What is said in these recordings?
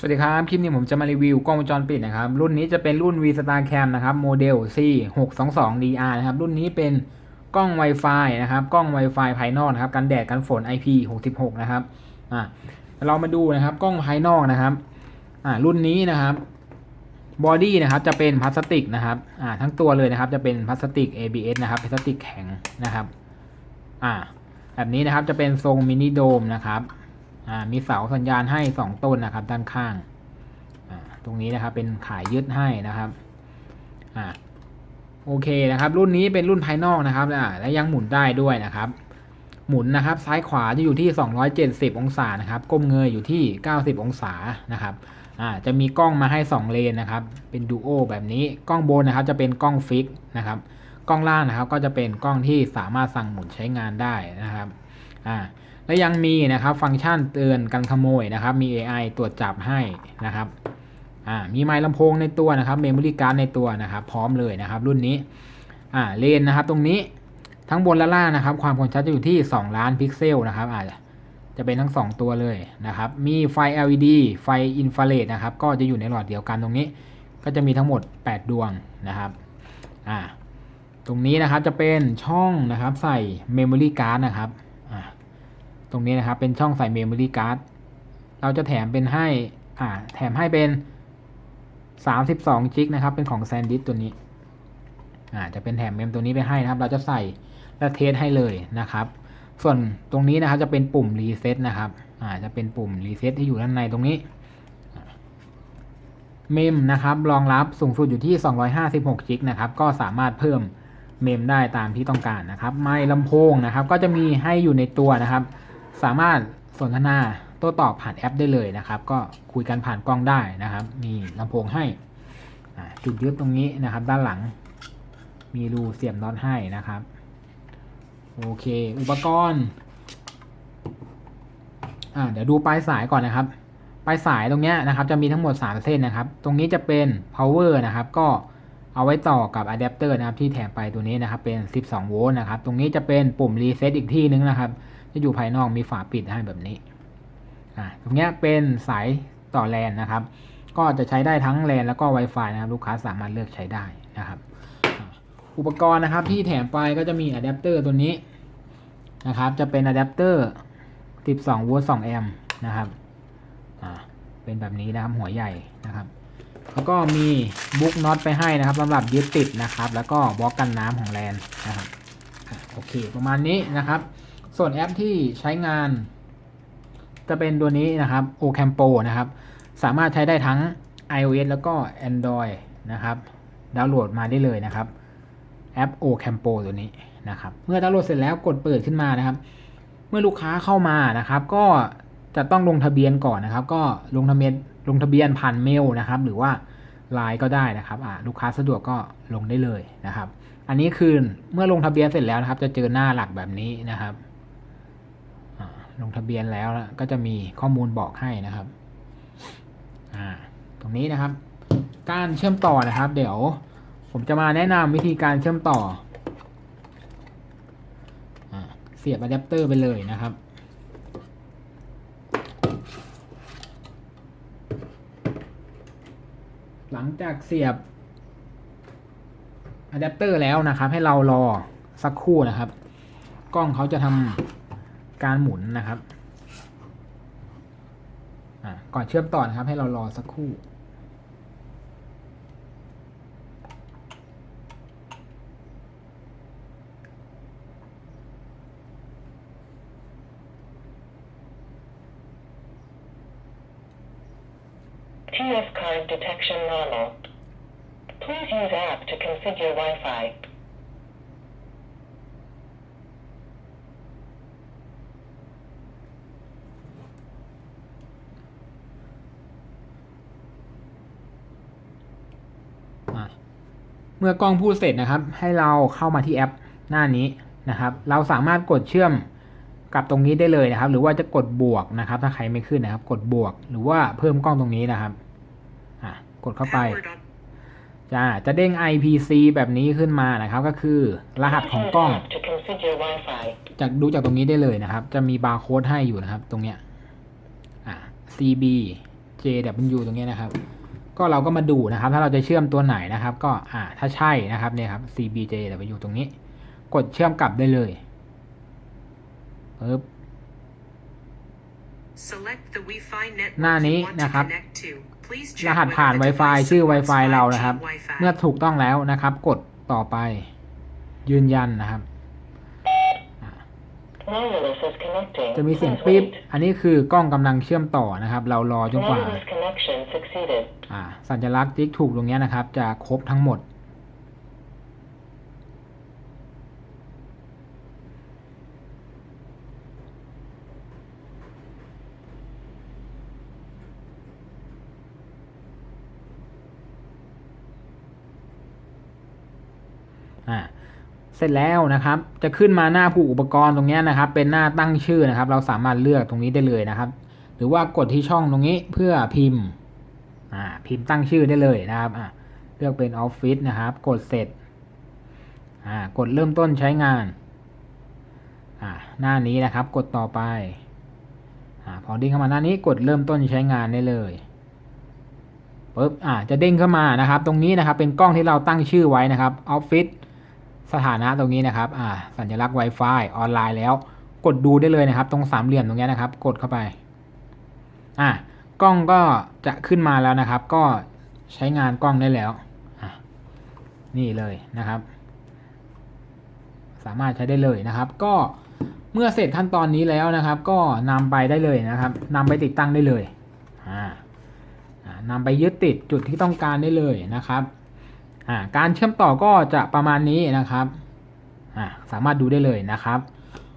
สวัสดีครับ คลิปนี้ผมจะมารีวิวกล้องวงจรปิดนะครับ รุ่นนี้จะเป็นรุ่น V Star Cam นะครับ โมเดล C 6 2 2 DR นะครับ รุ่นนี้เป็นกล้อง Wi-Fi นะครับ กล้อง Wi-Fi ภายนอกนะครับ กันแดดกันฝน IP 66 นะครับ อ่าเรามาดูนะครับ กล้องภายนอกนะครับ อ่า รุ่นนี้นะครับ บอดี้นะครับ จะเป็นพลาสติกนะครับ อ่า ทั้งตัวเลยนะครับ จะเป็นพลาสติก ABS นะครับพลาสติกแข็งนะครับ อ่า แบบนี้นะครับ จะเป็นทรงมินิโดมนะครับ มีเสาสัญญาณให้สองต้นนะครับ ด้านข้าง ตรงนี้นะครับเป็นขายยึดให้นะครับอโอเคนะครับ รุ่นนี้เป็นรุ่นภายนอกนะครับและยังหมุนได้ด้วยนะครับ หมุนนะครับ ซ้ายขวาจะอยู่ที่ 270 องศานะครับ ก้มเงยอยู่ที่ 90 องศานะครับจะมีกล้องมาให้ 2 เลนนะครับ เป็นดูโอแบบนี้กล้องบนนะครับ จะเป็นกล้องฟิกนะครับกล้องล่างนะครับ ก็จะเป็นกล้องที่สามารถสั่งหมุนใช้งานได้นะครับอ่า และยังมีนะครับฟังก์ชันเตือนกันขโมยนะครับ มี AI ตรวจจับให้นะครับมีไมค์ลำโพงในตัวนะครับเมมโมรี่การ์ดในตัวนะครับ พร้อมเลยนะครับ รุ่นนี้เลนนะครับ ตรงนี้ทั้งบนและล่างนะครับ ความคมชัดจะอยู่ที่ 2 ล้านพิกเซลนะครับอาจจะจะเป็นทั้ง 2 ตัวเลยนะครับ มีไฟ LED ไฟอินฟราเรดนะครับ ก็จะอยู่ในหลอดเดียวกันตรงนี้ ก็จะมีทั้งหมด 8 ดวงนะครับอ่าตรงนี้นะครับจะเป็นช่องนะครับใส่เมมโมรี่การ์ดนะครับ ตรงนี้นะครับ เป็นช่องใส่เมมโมรี่การ์ดเราจะแถมเป็นให้อ่าแถมให้เป็น32จิกนะครับ เป็นของแซนดิสตัวนี้อ่าจะเป็นแถมเมมตัวนี้ไปให้นะครับ เราจะใส่และเทสให้เลยนะครับ ส่วนตรงนี้นะครับจะเป็นปุ่มรีเซ็ตนะครับอ่าจะเป็นปุ่มรีเซ็ตที่อยู่ด้านในตรงนี้เมมนะครับรองรับสูงสุดอยู่ที่ 256จิกนะครับ ก็สามารถเพิ่มเมมได้ตามที่ต้องการนะครับ ไมค์ลำโพงนะครับ ก็จะมีให้อยู่ในตัวนะครับ สามารถสนทนาโต้ตอบผ่านแอปได้เลยนะครับ ก็คุยกันผ่านกล้องได้นะครับ มีลำโพงให้จุดยึดตรงนี้นะครับ ด้านหลัง มีรูเสียบน็อตให้นะครับ โอเค อุปกรณ์เดี๋ยวดูปลายสายก่อนนะครับ ปลายสายตรงเนี้ยนะครับ จะมีทั้งหมด 3 เส้นนะครับ ตรงนี้จะเป็น power นะครับ ก็เอาไว้ต่อกับอะแดปเตอร์นะครับที่แถมไปตัวนี้นะครับ เป็น 12 โวลต์นะครับ ตรงนี้จะเป็นปุ่มรีเซ็ตอีกที่นึงนะครับ จะอยู่ภายนอกมีฝาปิดให้แบบนี้อ่าตรงนี้เป็นสายต่อแลนนะครับ ก็จะใช้ได้ทั้งแลนแล้วก็ Wi-Fi นะครับ ลูกค้าสามารถเลือกใช้ได้นะครับอุปกรณ์นะครับที่แถมไปก็จะมีอะแดปเตอร์ตัวนี้นะครับจะเป็นอะแดปเตอร์ 12 โวลต์ 2 แอมป์นะครับอ่าเป็นแบบนี้นะครับหัวใหญ่นะครับ แล้วก็มีบุ๊กน็อตไปให้นะครับสำหรับยึดติดนะครับ แล้วก็บล็อกกันน้ำของแลนนะครับโอเคประมาณนี้นะครับ ส่วนแอปที่ใช้งาน จะเป็นตัวนี้นะครับ Ocampo นะครับ สามารถใช้ได้ทั้ง iOS แล้วก็ Android นะครับ ดาวน์โหลดมาได้เลยนะครับ แอป Ocampo ตัวนี้นะครับ เมื่อดาวน์โหลดเสร็จแล้วกดเปิดขึ้นมานะครับ เมื่อลูกค้าเข้ามานะครับ ก็จะต้องลงทะเบียนก่อนนะครับ ก็ลงทะเบียนลงทะเบียนผ่านเมลนะครับ หรือว่าไลน์ก็ได้นะครับลูกค้าสะดวกก็ลงได้เลยนะครับ อันนี้คือเมื่อลงทะเบียนเสร็จแล้วนะครับ จะเจอหน้าหลักแบบนี้นะครับ ลงทะเบียนแล้วนะก็จะมีข้อมูลบอกให้นะครับอ่าตรงนี้นะครับ การเชื่อมต่อนะครับ เดี๋ยว ผมจะมาแนะนำวิธีการเชื่อมต่ออเสียบอะแดปเตอร์ไปเลยนะครับหลังจากเสียบอะแดปเตอร์แล้วนะครับ ให้เรารอสักครู่นะครับ กล้องเขาจะทำ การหมุนนะครับก่อนเชื่อมต่อนะครับ ให้เรารอสักครู่ TF card detection normal. Please use app to configure Wi-Fi. อะ เมื่อกล้องพูดเสร็จนะครับ ให้เราเข้ามาที่แอปหน้านี้นะครับ เราสามารถกดเชื่อมกับตรงนี้ได้เลยนะครับ หรือว่าจะกดบวกนะครับ ถ้าใครไม่ขึ้นนะครับ กดบวก หรือว่าเพิ่มกล้องตรงนี้นะครับอะกดเข้าไปจะจะเด้ง IPC แบบนี้ขึ้นมานะครับ ก็คือรหัสของกล้องจากดูจากตรงนี้ได้เลยนะครับ จะมีบาร์โค้ดให้อยู่นะครับ ตรงเนี้ยอ่า CB JW ตรงเนี้ยนะครับ ก็เราก็มาดูนะครับ ถ้าเราจะเชื่อมตัวไหนนะครับ ก็อ่าถ้าใช่นะครับเนี่ยครับ CBJW ตรงนี้ กดเชื่อมกลับได้เลยปึ๊บ Select the Wi-Fi network หน้านี้ you want to นะครับ connect to. Please ร check หัส whether ผ่าน the Wi-Fi device ชื่อ supports Wi-Fi เรา 5G นะครับ Wi-Fi. เมื่อถูกต้องแล้วนะครับ กดต่อไปยืนยันนะครับ Wireless is connecting. จะมีเสียง Please ปิ๊บ wait. อันนี้คือกล้องกำลังเชื่อมต่อนะครับ เรารอจนกว่า Wireless connection succeeded. อ่าสัญลักษณ์ติ๊กถูกตรงเนี้ยนะครับ จะครบทั้งหมด อ่า เสร็จแล้วนะครับ จะขึ้นมาหน้าผู้อุปกรณ์ตรงนี้นะครับ เป็นหน้าตั้งชื่อนะครับ เราสามารถเลือกตรงนี้ได้เลยนะครับ หรือว่ากดที่ช่องตรงนี้เพื่อพิมพ์อ่าพิมพ์ตั้งชื่อได้เลยนะครับอ่าเลือกเป็นออฟฟิศนะครับ กดเสร็จอ่ากดเริ่มต้นใช้งานอ่าหน้านี้นะครับ กดต่อไปอ่าพอเด้งเข้ามาหน้านี้กดเริ่มต้นใช้งานได้เลยปุ๊บอ่าจะเด้งเข้ามานะครับ ตรงนี้นะครับเป็นกล้องที่เราตั้งชื่อไว้นะครับออฟฟิศ สถานะตรงนี้นะครับอ่าสัญลักษณ์ Wi-Fi ออนไลน์แล้ว กดดูได้เลยนะครับ ตรงสามเหลี่ยมตรงนี้นะครับ กดเข้าไปอ่ากล้องก็จะขึ้นมาแล้วนะครับ ก็ใช้งานกล้องได้แล้วนี่เลยนะครับ สามารถใช้ได้เลยนะครับ ก็เมื่อเสร็จขั้นตอนนี้แล้วนะครับ ก็นำไปได้เลยนะครับนำไปติดตั้งได้เลยอ่านำไปยึดติดจุดที่ต้องการได้เลยนะครับ การเชื่อมต่อก็จะประมาณนี้นะครับสามารถดูได้เลยนะครับ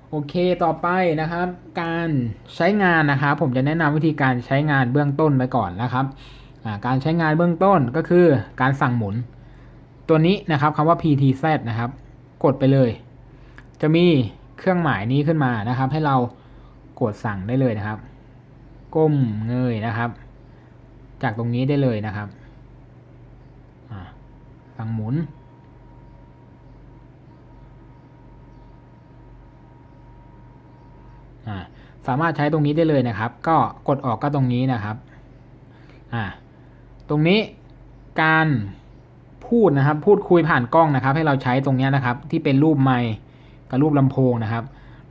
โอเคต่อไปนะครับ การใช้งานนะครับ ผมจะแนะนำวิธีการใช้งานเบื้องต้นไปก่อนนะครับการใช้งานเบื้องต้นก็คือการสั่งหมุน ตัวนี้นะครับคำว่า PTZ นะครับ กดไปเลย จะมีเครื่องหมายนี้ขึ้นมานะครับ ให้เรากดสั่งได้เลยนะครับ ก้มเงยนะครับ จากตรงนี้ได้เลยนะครับ สั่งหมุน สามารถใช้ตรงนี้ได้เลยนะครับ ก็กดออกก็ตรงนี้นะครับ ตรงนี้การพูดนะครับ พูดคุยผ่านกล้องนะครับ ให้เราใช้ตรงนี้นะครับ ที่เป็นรูปไมค์กับรูปลำโพงนะครับ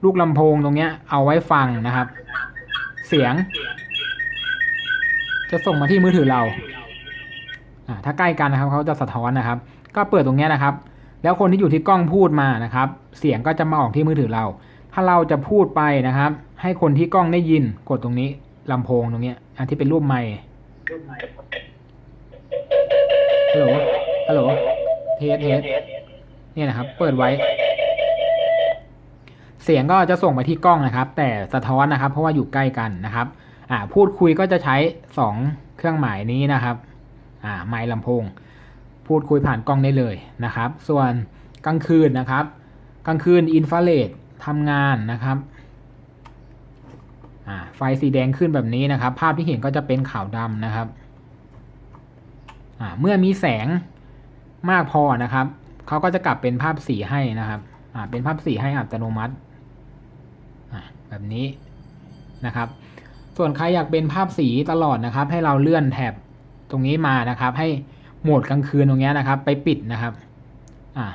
ลูกลำโพงตรงนี้เอาไว้ฟังนะครับ เสียง จะส่งมาที่มือถือเรา ถ้าใกล้กันนะครับเขาจะสะท้อนนะครับ ก็เปิดตรงนี้นะครับ แล้วคนที่อยู่ที่กล้องพูดมานะครับ เสียงก็จะมาออกที่มือถือเรา ถ้าเราจะพูดไปนะครับ ให้คนที่กล้องได้ยินกดตรงนี้ลำโพงตรงนี้อันที่เป็นรูปไมค์ฮัลโหลฮัลโหลเทสเทสเนี่ยนะครับ เปิดไว้ เสียงก็จะส่งไปที่กล้องนะครับ แต่สะท้อนนะครับ เพราะว่าอยู่ใกล้กันนะครับ อ่า พูดคุยก็จะใช้สองเครื่องหมายนี้นะครับ อ่าไมค์ลำโพง พูดคุยผ่านกล้องได้เลยนะครับ ส่วนกลางคืนนะครับ กลางคืนอินฟราเรดทำงานนะครับไฟสีแดงขึ้นแบบนี้นะครับ ภาพที่เห็นก็จะเป็นขาวดำนะครับเมื่อมีแสงมากพอนะครับเขาก็จะกลับเป็นภาพสีให้นะครับเป็นภาพสีให้อัตโนมัติแบบนี้นะครับ ส่วนใครอยากเป็นภาพสีตลอดนะครับ ให้เราเลื่อนแถบ ตรงนี้มานะครับ ให้โหมดกลางคืนตรงเนี้ยนะครับ ไปปิดนะครับ อ่า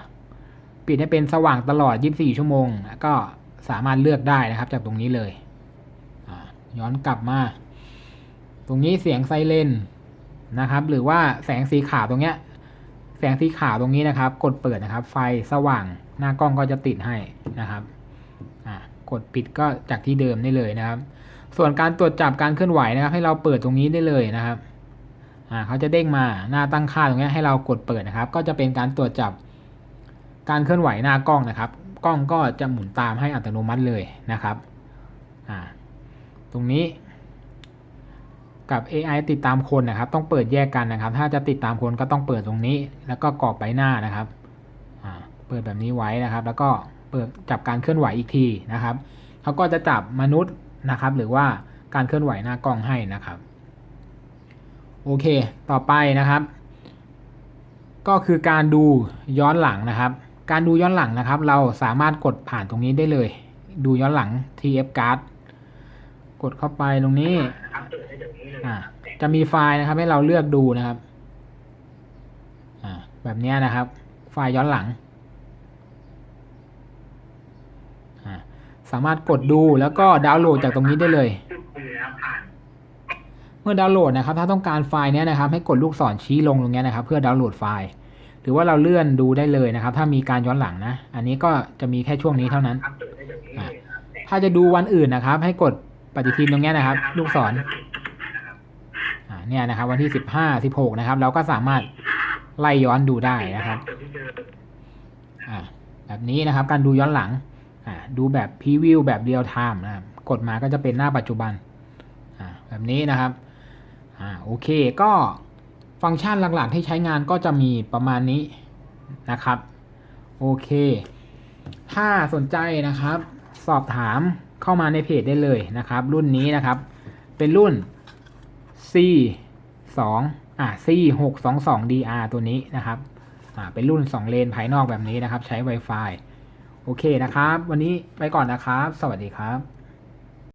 ปิดให้เป็นสว่างตลอด 24 ชั่วโมง ก็สามารถเลือกได้นะครับ จากตรงนี้เลย ย้อนกลับมา ตรงนี้เสียงไซเรนนะครับ หรือว่าแสงสีขาวตรงเนี้ย แสงสีขาวตรงนี้นะครับ กดเปิดนะครับ ไฟสว่าง หน้ากล้องก็จะติดให้นะครับ กดปิดก็จากที่เดิมได้เลยนะครับ ส่วนการตรวจจับการเคลื่อนไหวนะครับ ให้เราเปิดตรงนี้ได้เลยนะครับ อ่าเขาจะเด้งมาหน้าตั้งค่าตรงนี้ให้เรากดเปิดนะครับ ก็จะเป็นการตรวจจับการเคลื่อนไหวหน้ากล้องนะครับ กล้องก็จะหมุนตามให้อัตโนมัติเลยนะครับอ่าตรงนี้กับ AI ติดตามคนนะครับ ต้องเปิดแยกกันนะครับ ถ้าจะติดตามคนก็ต้องเปิดตรงนี้ แล้วก็กรอบใบหน้านะครับอ่าเปิดแบบนี้ไว้นะครับ แล้วก็เปิดจับการเคลื่อนไหวอีกทีนะครับเขาก็จะจับมนุษย์นะครับ หรือว่าการเคลื่อนไหวหน้ากล้องให้นะครับ โอเค ต่อไปนะครับ ก็คือการดูย้อนหลังนะครับ การดูย้อนหลังนะครับ เราสามารถกดผ่านตรงนี้ได้เลย ดูย้อนหลัง TF card กดเข้าไปตรงนี้จะมีไฟล์นะครับ ให้เราเลือกดูนะครับแบบนี้นะครับ ไฟล์ย้อนหลัง สามารถกดดูแล้วก็ดาวน์โหลดจากตรงนี้ได้เลย มื่อดาวน์โหลดนะครับถ้าต้องการไฟล์นี้นะครับให้กดลูกศรชี้ลงตรงนี้นะครับเพื่อดาวน์โหลดไฟล์ หรือว่าเราเลื่อนดูได้เลยนะครับ ถ้ามีการย้อนหลังนะ อันนี้ก็จะมีแค่ช่วงนี้เท่านั้นถ้าจะดูวันอื่นนะครับ ให้กดปฏิทินตรงนี้นะครับ ลูกศรเนี่ยนะครับ วันที่สิบห้าสิบหกนะครับ เราก็สามารถไล่ย้อนดูได้นะครับแบบนี้นะครับการดูย้อนหลังดูแบบพรีวิวแบบเรียลไทม์นะครับกดมาก็จะเป็นหน้าปัจจุบันแบบนี้นะครับ อ่าโอเคก็ฟังก์ชันหลักๆที่ใช้งานก็จะมีประมาณนี้นะครับ โอเค ถ้าสนใจนะครับ สอบถามเข้ามาในเพจได้เลยนะครับ รุ่นนี้นะครับ เป็นรุ่น C 2อ่า C 6 2 2 DR ตัวนี้นะครับอ่าเป็นรุ่น 2 เลนภายนอกแบบนี้นะครับ ใช้ Wi-Fi โอเคนะครับ วันนี้ไปก่อนนะครับ สวัสดีครับ